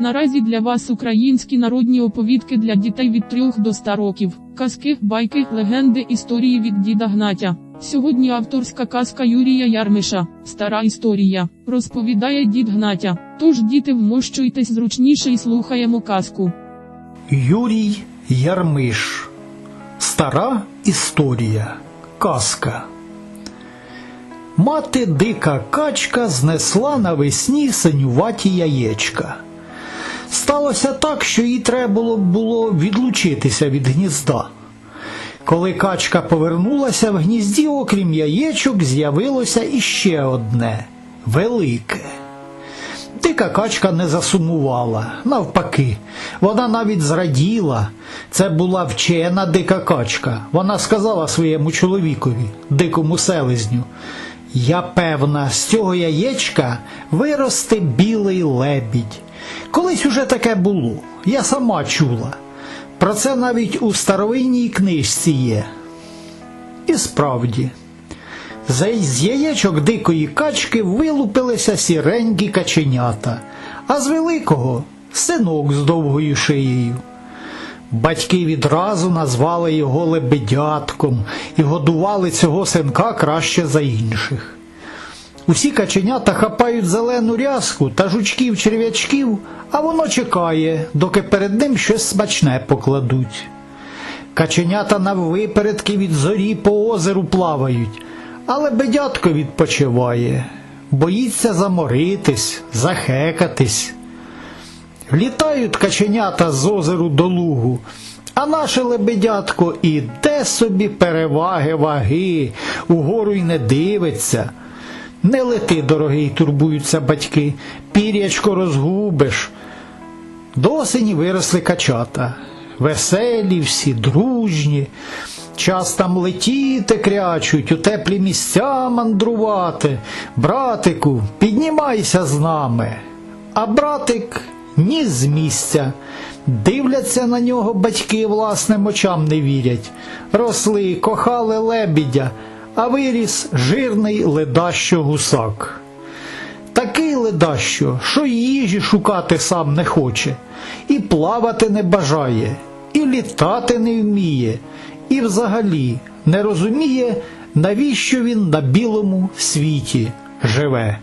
Наразі для вас українські народні оповідки для дітей від 3 до 100 років. Казки, байки, легенди, історії від діда Гнатя. Сьогодні авторська казка Юрія Ярмиша. Стара історія. Розповідає дід Гнатя. Тож діти вмощуйтесь зручніше і слухаємо казку. Юрій Ярмиш. Стара історія. Казка. Мати дика качка знесла навесні синюваті яєчка. Сталося так, що їй треба було, було відлучитися від гнізда. Коли качка повернулася в гнізді, окрім яєчок, з'явилося іще одне велике. Дика качка не засумувала, навпаки, вона навіть зраділа. Це була вчена дика качка. Вона сказала своєму чоловікові, дикому селезню. Я певна, з цього яєчка виросте білий лебідь. Колись уже таке було, я сама чула. Про це навіть у старовинній книжці є. І справді, за- з яєчок дикої качки вилупилися сіренькі каченята, а з великого синок з довгою шиєю. Батьки відразу назвали його лебедятком і годували цього синка краще за інших. Усі каченята хапають зелену рязку та жучків черв'ячків, а воно чекає, доки перед ним щось смачне покладуть. Каченята наввипередки від зорі по озеру плавають, але бедятко відпочиває, боїться заморитись, захекатись. Літають каченята з озеру до лугу, а наше лебедятко іде собі переваги ваги, угору й не дивиться. Не лети, дорогий, турбуються батьки, пірячко розгубиш. До осені виросли качата, веселі, всі дружні. Час там летіти крячуть, у теплі місця мандрувати. Братику, піднімайся з нами. А братик ні з місця. Дивляться на нього батьки власним очам не вірять. Росли, кохали лебідя, а виріс жирний ледащо гусак. Такий ледащо, що їжі шукати сам не хоче, і плавати не бажає, і літати не вміє, і взагалі не розуміє, навіщо він на білому світі живе.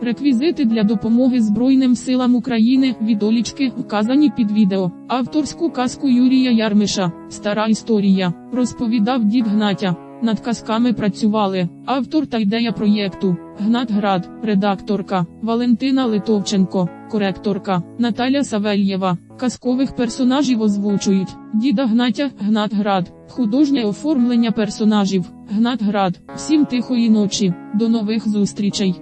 Реквізити для допомоги Збройним силам України відолічки вказані під відео. Авторську казку Юрія Ярмиша. Стара історія. Розповідав дід Гнатя. Над казками працювали автор та ідея проєкту Гнат Град, редакторка Валентина Литовченко, коректорка Наталя Савельєва. Казкових персонажів озвучують Діда Гнатя, Гнат Град, художнє оформлення персонажів, Гнат Град. Всім тихої ночі. До нових зустрічей.